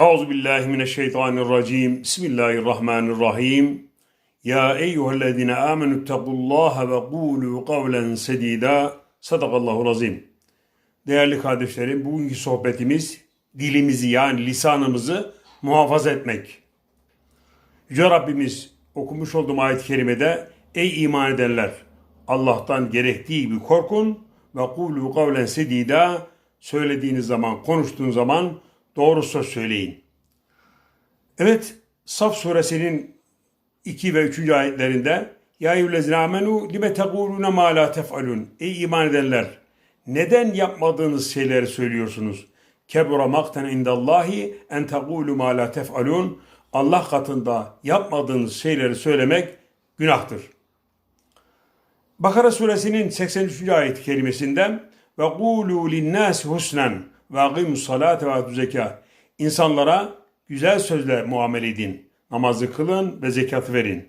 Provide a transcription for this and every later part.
Euzu billahi mineşşeytanirracim. Bismillahirrahmanirrahim. Ya eyyühellezine amenu ittakullaha ve kulu kavlen sedida. Sadakallahu azim. Değerli kardeşlerim, bugünkü sohbetimiz dilimizi yani lisanımızı muhafaza etmek. Yüce Rabbimiz okumuş olduğum ayet-i kerimede Ey iman edenler! Allah'tan gerektiği gibi korkun ve kulu kavlen sedida söylediğiniz zaman, konuştuğunuz zaman doğru söz söyleyin. Evet, Saf suresinin 2 ve 3. ayetlerinde Ya eyyühellezine amenu lime tegulune ma la tef'alun. Ey iman edenler! Neden yapmadığınız şeyleri söylüyorsunuz? Kebura makten indallahi en tegulu ma la tef'alun. Allah katında yapmadığınız şeyleri söylemek günahtır. Bakara suresinin 83. ayet-i kerimesinde ve kulu linnâsi husnen ve agimus salate ve atü zekâ. İnsanlara güzel sözle muamele edin. Namazı kılın ve zekatı verin.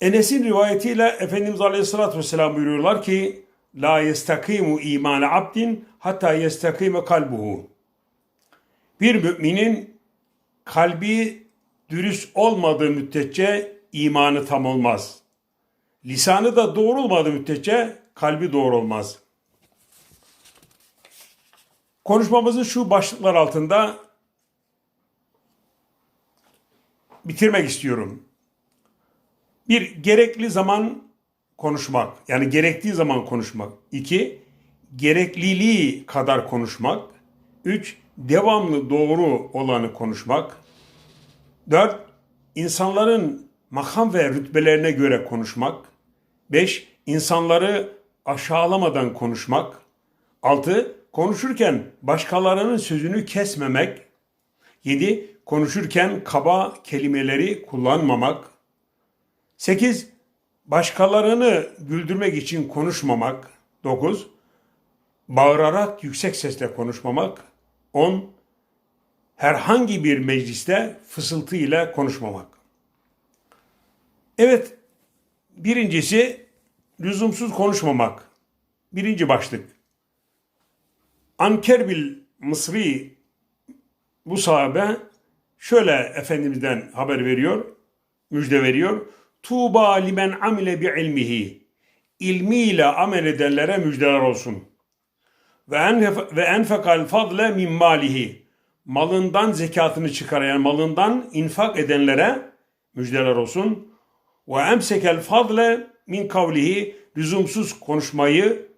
Enes'in rivayetiyle Efendimiz Aleyhisselatü Vesselam buyuruyorlar ki La yestakimu imane abdin hatta yestakime kalbuhu. Bir müminin kalbi dürüst olmadığı müddetçe imanı tam olmaz. Lisanı da doğru olmadığı müddetçe kalbi doğru olmaz. Konuşmamızı şu başlıklar altında bitirmek istiyorum. Bir, gerekli zaman konuşmak. Yani gerektiği zaman konuşmak. İki, gerekliliği kadar konuşmak. Üç, devamlı doğru olanı konuşmak. Dört, insanların makam ve rütbelerine göre konuşmak. Beş, insanları aşağılamadan konuşmak. Altı, konuşurken başkalarının sözünü kesmemek. Yedi, konuşurken kaba kelimeleri kullanmamak. 8. Başkalarını güldürmek için konuşmamak. 9. Bağırarak yüksek sesle konuşmamak. 10. Herhangi bir mecliste fısıltı ile konuşmamak. Evet, birincisi lüzumsuz konuşmamak. Birinci başlık. Ankerbil Mısri bu sahabe şöyle Efendimiz'den haber veriyor, müjde veriyor. Tuğba limen amile bi ilmihi. İlmiyle amel edenlere müjdeler olsun. Ve en ve enfekal fadle min malihi. Malından zekatını çıkarayan, malından infak edenlere müjdeler olsun. Ve emsekel fadle min kavlihi. Lüzumsuz konuşmayı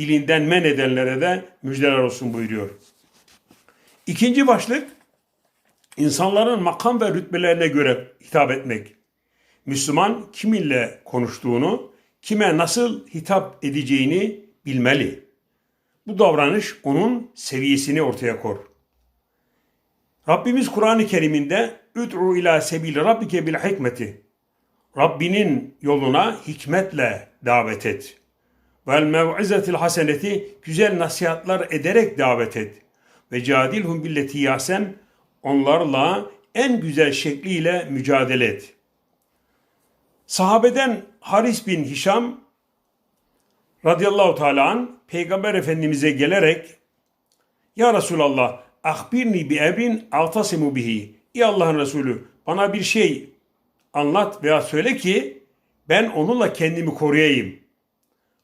dilinden men edenlere de müjdeler olsun buyuruyor. İkinci başlık insanların makam ve rütbelerine göre hitap etmek. Müslüman kiminle konuştuğunu, kime nasıl hitap edeceğini bilmeli. Bu davranış onun seviyesini ortaya kor. Rabbimiz Kur'an-ı Kerim'inde "Üd'u ila sebil rabbike bil hikmeti." Rabbinin yoluna hikmetle davet et. Vel mev'izetil haseneti güzel nasihatlar ederek davet et. Ve cadilhum billeti yasen onlarla en güzel şekliyle mücadele et. Sahabeden Haris bin Hişam radıyallahu teala an Peygamber Efendimiz'e gelerek Ya Resulallah ahbirni bi emrin altasimu bihi. Ey Allah'ın Resulü bana bir şey anlat veya söyle ki ben onunla kendimi koruyayım.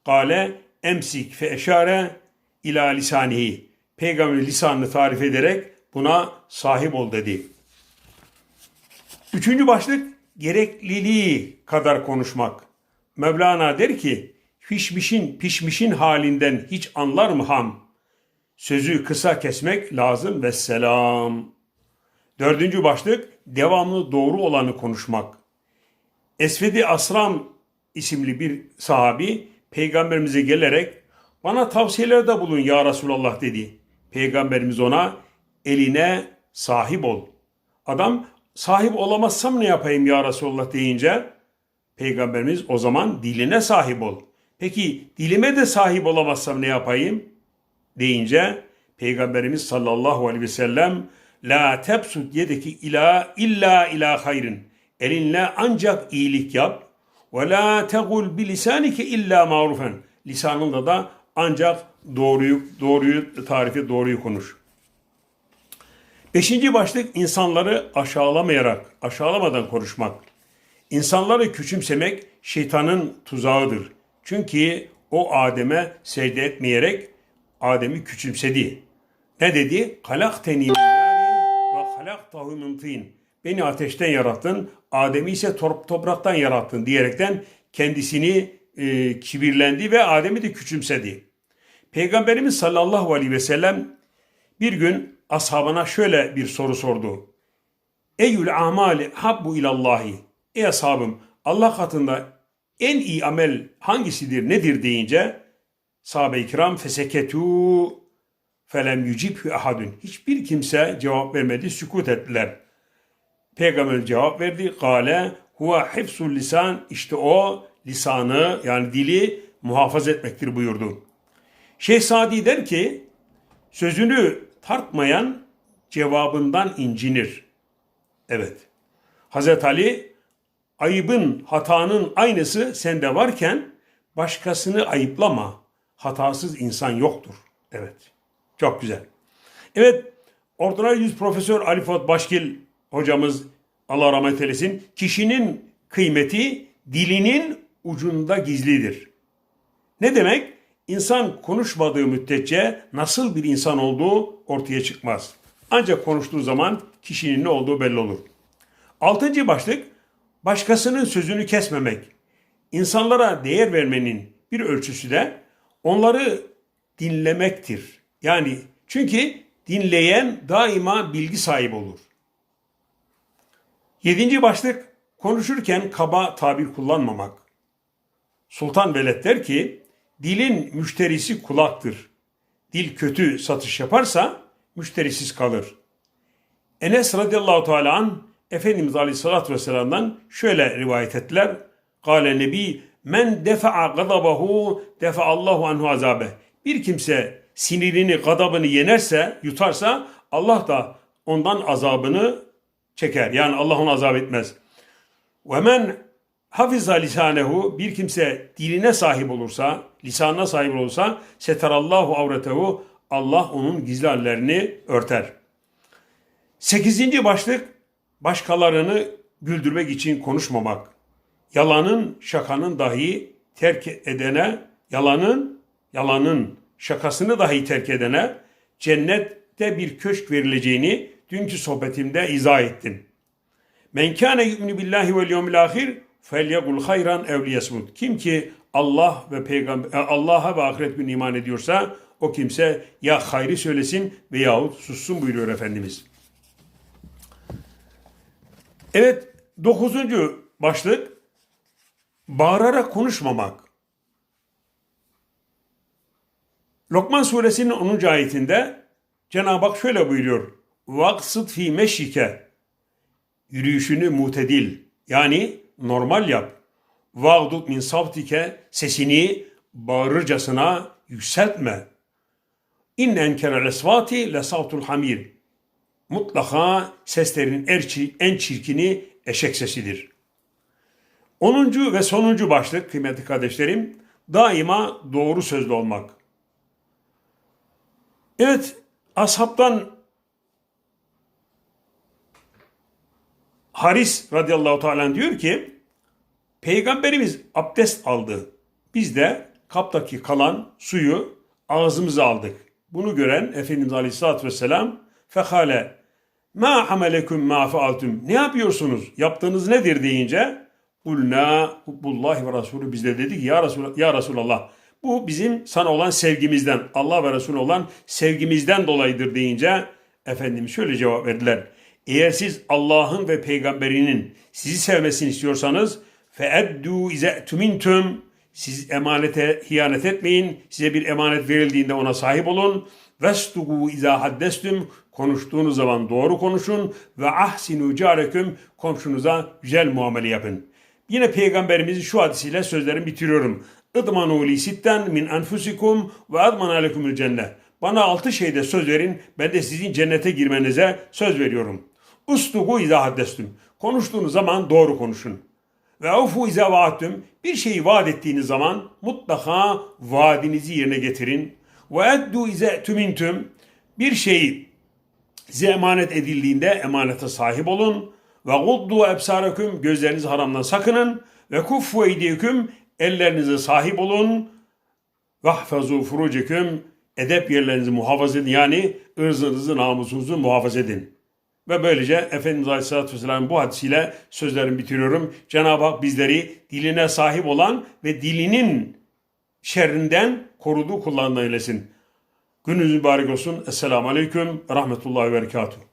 Kale emsik fe eşare ila lisanihi. Peygamber lisanını tarif ederek buna sahip ol dedi. Üçüncü başlık gerekliliği kadar konuşmak. Mevlana der ki pişmişin pişmişin halinden hiç anlar mı ham? Sözü kısa kesmek lazım ve selam. Dördüncü başlık devamlı doğru olanı konuşmak. Esvedi Asram isimli bir sahabi peygamberimize gelerek bana tavsiyelerde bulun ya Resulallah dedi. Peygamberimiz ona eline sahip ol. Adam sahip olamazsam ne yapayım ya Resulallah deyince Peygamberimiz o zaman diline sahip ol. Peki dilime de sahip olamazsam ne yapayım? Deyince Peygamberimiz sallallahu aleyhi ve sellem La tebsut yedeki ila illa ila hayrın. Elinle ancak iyilik yap. Ve la tegul bi lisanike illa marufen. Lisanında da ancak doğruyu doğruyu tarifi doğruyu konuş. Beşinci başlık insanları aşağılamayarak, aşağılamadan konuşmak. İnsanları küçümsemek şeytanın tuzağıdır. Çünkü o Adem'e secde etmeyerek Adem'i küçümsedi. Ne dedi? Halakteni min ve halaktahu min tin. Beni ateşten yarattın, Adem'i ise top- topraktan yarattın diyerekten kendisini e, kibirlendi ve Adem'i de küçümsedi. Peygamberimiz sallallahu aleyhi ve sellem bir gün ashabına şöyle bir soru sordu. Eyyül amali habbu ilallahi. Ey ashabım Allah katında en iyi amel hangisidir nedir deyince sahabe-i kiram feseketu felem yücibhü ahadun. Hiçbir kimse cevap vermedi, sükut ettiler. Peygamber cevap verdi. Kale huve hifzul lisan. İşte o lisanı yani dili muhafaza etmektir buyurdu. Şeyh Sadi der ki sözünü tartmayan cevabından incinir. Evet. Hazreti Ali ayıbın, hatanın aynısı sende varken başkasını ayıplama. Hatasız insan yoktur. Evet. Çok güzel. Evet. Ordinary Yüz Profesör Ali Fuat Başkil hocamız Allah rahmet eylesin. Kişinin kıymeti dilinin ucunda gizlidir. Ne demek? İnsan konuşmadığı müddetçe nasıl bir insan olduğu ortaya çıkmaz. Ancak konuştuğu zaman kişinin ne olduğu belli olur. Altıncı başlık, başkasının sözünü kesmemek. İnsanlara değer vermenin bir ölçüsü de onları dinlemektir. Yani çünkü dinleyen daima bilgi sahibi olur. Yedinci başlık, konuşurken kaba tabir kullanmamak. Sultan Veled der ki, dilin müşterisi kulaktır. Dil kötü satış yaparsa müşterisiz kalır. Enes radıyallahu teala an Efendimiz aleyhissalatü vesselam'dan şöyle rivayet ettiler. Kale nebi men defa'a gadabahu defa'allahu anhu azabe. Bir kimse sinirini, gadabını yenerse, yutarsa Allah da ondan azabını çeker. Yani Allah onu azap etmez. Ve men hafiza lisanehu bir kimse diline sahip olursa, lisanına sahip olursa seterallahu avretehu Allah onun gizli hallerini örter. Sekizinci başlık başkalarını güldürmek için konuşmamak. Yalanın, şakanın dahi terk edene, yalanın, yalanın şakasını dahi terk edene cennette bir köşk verileceğini dünkü sohbetimde izah ettim. Men kâne yu'minu billahi vel yevmil ahir felyekul hayran ev liyasmut. Kim ki Allah ve peygamber Allah'a ve ahiret gününe iman ediyorsa o kimse ya hayri söylesin veyahut sussun buyuruyor Efendimiz. Evet dokuzuncu başlık bağırarak konuşmamak. Lokman suresinin 10. ayetinde Cenab-ı Hak şöyle buyuruyor. Vaksıt fi meşike yürüyüşünü mutedil yani normal yap. Vağdut min savtike sesini bağırırcasına yükseltme. İnne enkerel esvati le savtul hamir. Mutlaka seslerin erçi, en çirkini eşek sesidir. Onuncu ve sonuncu başlık kıymetli kardeşlerim daima doğru sözlü olmak. Evet ashabtan Haris radıyallahu teala diyor ki Peygamberimiz abdest aldı. Biz de kaptaki kalan suyu ağzımıza aldık. Bunu gören Efendimiz Aleyhisselatü Vesselam fekale ma hamelekum ma faaltum ne yapıyorsunuz yaptığınız nedir deyince kulna hubbullahi ve rasulü biz de dedik ya Resul ya Resulallah bu bizim sana olan sevgimizden Allah ve Resulü olan sevgimizden dolayıdır deyince Efendimiz şöyle cevap verdiler. Eğer siz Allah'ın ve peygamberinin sizi sevmesini istiyorsanız feeddu ize tumintum siz emanete hiyanet etmeyin. Size bir emanet verildiğinde ona sahip olun. Vestugu iza haddestum konuştuğunuz zaman doğru konuşun ve ahsinu careküm komşunuza güzel muamele yapın. Yine peygamberimizin şu hadisiyle sözlerimi bitiriyorum. İdmanu li sitten min enfusikum ve adman alekumul cennet. Bana altı şeyde söz verin. Ben de sizin cennete girmenize söz veriyorum. Ustugu izâ haddestüm. Konuştuğunuz zaman doğru konuşun. Ve ufu izâ vaattüm. Bir şeyi vaat ettiğiniz zaman mutlaka vaadinizi yerine getirin. Ve eddu izâ tümintüm. Bir şeyi Size emanet edildiğinde emanete sahip olun. Ve guddu ebsarekum gözlerinizi haramdan sakının. Ve kuffu eydiyeküm ellerinize sahip olun. Vahfazu furuceküm edep yerlerinizi muhafaza edin. Yani ırzınızı, namusunuzu muhafaza edin. Ve böylece Efendimiz Aleyhisselatü Vesselam bu hadisiyle sözlerimi bitiriyorum. Cenab-ı Hak bizleri diline sahip olan ve dilinin şerrinden koruduğu kullarından eylesin. Gününüz mübarek olsun. Esselamu Aleyküm Rahmetullahi ve Berekatuhu.